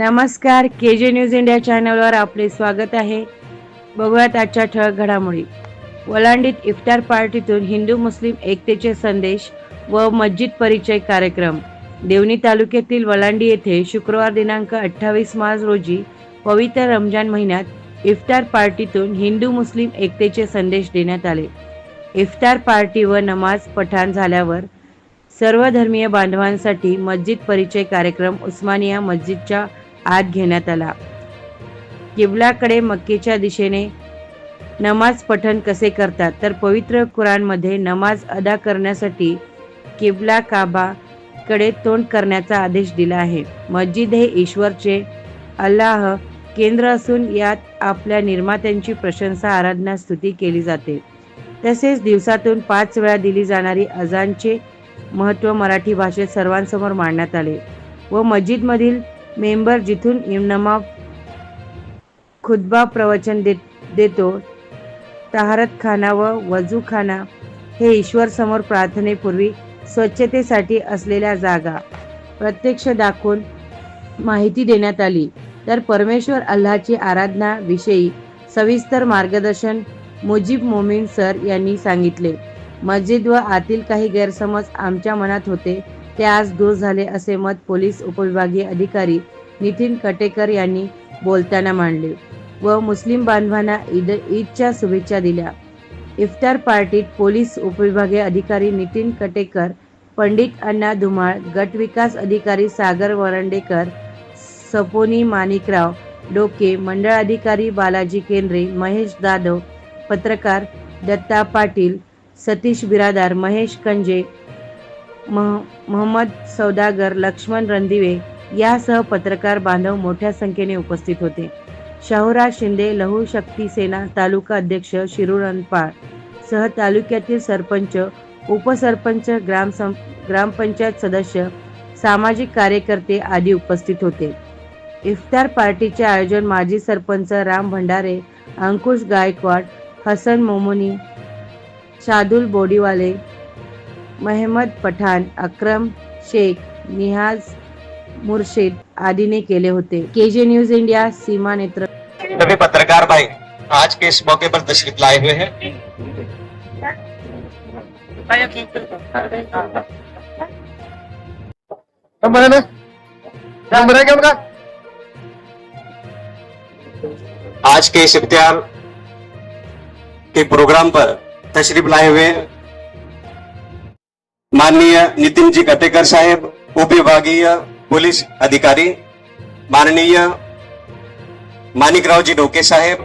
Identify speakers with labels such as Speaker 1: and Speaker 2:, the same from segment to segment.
Speaker 1: नमस्कार के जे news India चॅनलवर आपले स्वागत आहे. बघूयात आजच्या ठळक घडामोडी. वलांडीत इफ्तार पार्टीतून हिंदू मुस्लिम एकतेचे संदेश व मस्जिद परिचय कार्यक्रम. देवणी तालुक्यातील वलांडी येथे शुक्रवार दिनांक अठ्ठावीस मार्च रोजी पवित्र रमजान महिन्यात इफ्तार पार्टीतून हिंदू मुस्लिम एकतेचे संदेश देण्यात आले. इफ्तार पार्टी व नमाज पठाण झाल्यावर सर्व धर्मीय बांधवांसाठी मस्जिद परिचय कार्यक्रम उस्मानिया मस्जिदच्या आत घेण्यात आला. किबलाकडे मक्केच्या दिशेने नमाज पठण कसे करतात? तर पवित्र कुराणमध्ये नमाज अदा करण्यासाठी किबला काबाकडे तोंड करण्याचा आदेश दिला आहे. मस्जिद हे ईश्वरचे अल्लाह केंद्र असून यात आपल्या निर्मात्यांची प्रशंसा आराधना स्तुती केली जाते. तसेच दिवसातून पाच वेळा दिली जाणारी अजानचे महत्त्व मराठी भाषेत सर्वांसमोर मांडण्यात आले व मस्जिदमधील मेंबर जिथून इमनामा खुद्बा प्रवचन दे देतो. तहारत खाना व वजू खाना हे ईश्वर समोर प्रार्थनेपूर्वी स्वच्छतेसाठी असलेल्या जागा. प्रत्यक्ष दाखवून माहिती देण्यात आली. तर परमेश्वर अल्लाची आराधना विषयी सविस्तर मार्गदर्शन मुजीब मोमीन सर यांनी सांगितले. मस्जिद व आतील काही गैरसमज आमच्या मनात होते. ते आज दूर झाले असे मत पोलीस उपविभागीय अधिकारी नितीन कटेकर यांनी बोलताना मांडले व मुस्लिम बांधवांना ईद ईदच्या शुभेच्छा दिल्या. इफ्तार पार्टीत पोलीस उपविभागीय अधिकारी नितीन कटेकर पंडित अण्णा धुमाळ गट विकास अधिकारी सागर वरंडेकर सपोनी माणिकराव डोके मंडळ अधिकारी बालाजी केंद्रे महेश जाधव पत्रकार दत्ता पाटील सतीश बिरादार महेश कंजे मोहम्मद सौदागर लक्ष्मण रणदिवे यासह पत्रकार बांधव मोठ्या संख्येने उपस्थित होते. शाहूराज शिंदे लहू शक्ती सेना तालुका अध्यक्ष शिरूर अनपाळ सह तालुक्यातील सरपंच उपसरपंच ग्राम ग्रामपंचायत सदस्य सामाजिक कार्यकर्ते आदी उपस्थित होते. इफ्तार पार्टीचे आयोजन माजी सरपंच राम भंडारे अंकुश गायकवाड हसन मोमोनी शादुल बोडीवाले महमद पठाण अक्रम शेख निहाज मुर्शिद आदीने केले होते. के जे न्यूज इंडिया सीमा नेत्र.
Speaker 2: सभी पत्रकार भाई आज के इस मौके पर तशरीफ लाए हुए हैं।
Speaker 3: नंबर है ना। नंबर है क्या उनका?
Speaker 2: आज के इस इफ्तार के प्रोग्राम पर तशरीफ लाए हुए माननीय नितीनजी कटेकर साहेब उपविभागीय पोलीस अधिकारी माननीय माणिकरावजी डोके साहेब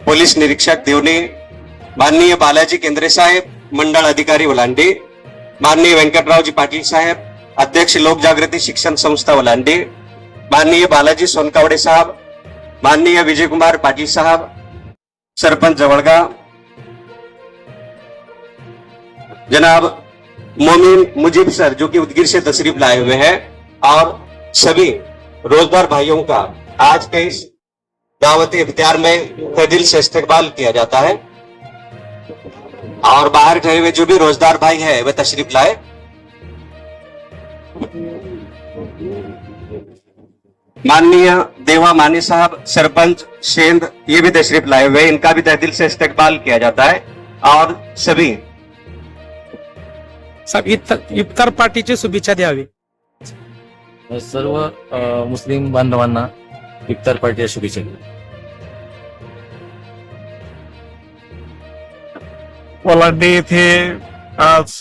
Speaker 2: पोलीस निरीक्षक देवणे माननीय बालाजी केंद्रे साहेब मंडळ अधिकारी ओलांडी माननीय व्यंकटरावजी पाटील साहेब अध्यक्ष लोकजागृती शिक्षण संस्था ओलांडी माननीय बालाजी सोनकावडे साहेब माननीय विजयकुमार पाटील साहेब सरपंच जवळगा जनाब मोमिन मुजीब सर, जो कि उदगिर से तशरीफ़ लाए हुए हैं, और सभी रोज़गार भाइयों का आज के इस दावत इफ्तार में दिल से इस्तेकबाल किया जाता है। और बाहर गए हुए जो भी रोज़गार भाई है, वे तशरीफ़ लाए। माननीय देवा मानी साहब, सरपंच सेंध, ये भी तशरीफ़ लाए हुए इनका भी तहदिल से इस्तेकबाल किया जाता है, और सभी
Speaker 4: साहेब इफ्तार पार्टीची शुभेच्छा द्यावी.
Speaker 5: सर्व मुस्लिम बांधवांना इफ्तार पार्टीच्या शुभेच्छा
Speaker 3: पलांडे येथे आज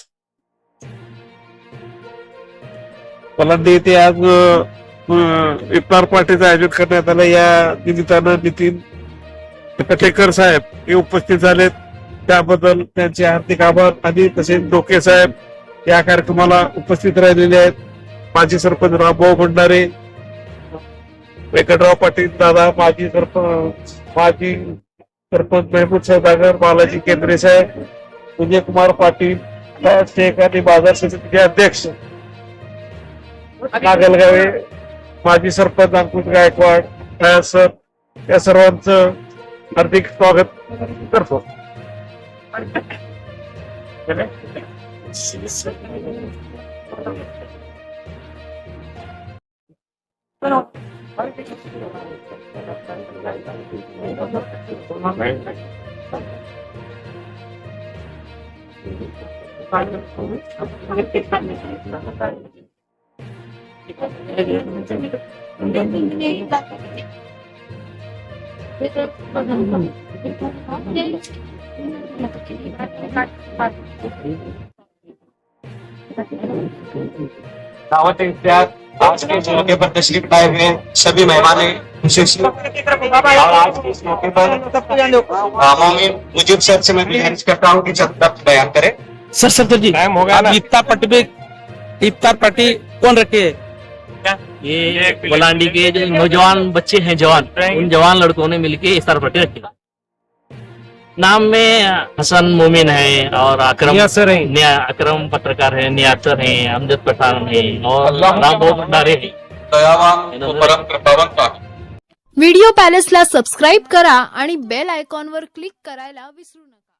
Speaker 3: पलांडे येथे आज इफ्तार पार्टीचं आयोजन करण्यात आलं. या निमित्तानं नितीन कटेकर साहेब हे उपस्थित झालेत. त्याबद्दल त्यांचे हार्दिक आभार आणि तसेच डोके साहेब या कार्यक्रमाला उपस्थित राहिलेले आहेत. माजी सरपंच रामभाऊ भंडारे वेंकटराव पाटील दादा माजी सरपंच माजी सरपंच मेहमूद सौदागर बालाजी केंद्रे साहेब विजय कुमार पाटील शेख आणि बाजार समितीचे अध्यक्ष नागलगावे माजी सरपंच अंकुश गायकवाड सर या सर्वांचं हार्दिक स्वागत करतो. Pero, Thank you.
Speaker 2: दावत इफ्तार आज के इस मौके पर तशरीफ़ लाए हुए सभी मेहमान विशेष और आज के इस मौके पर मोमिन मुजीब सर से मैं गुजारिश करता हूँ कि चंद लफ्ज बयान करें।
Speaker 4: सर सर जी
Speaker 3: टाइम हो गया ना।
Speaker 4: इफ्तार पार्टी पे इफ्तार पार्टी कौन रखे? है
Speaker 6: ये बलांडी के जो नौजवान बच्चे हैं जवान उन जवान लड़कों ने मिलके इफ्तार पार्टी रखी। नाम में हसन मोमिन है और अकरम
Speaker 4: सर है।
Speaker 6: निया अकरम पत्रकार है नियासर है अमजद पठान है और रामभाऊ भंडारे है.
Speaker 7: व्हिडिओ पॅलेसला सबस्क्राईब करा आणि बेल आयकॉनवर क्लिक करायला विसरू नका.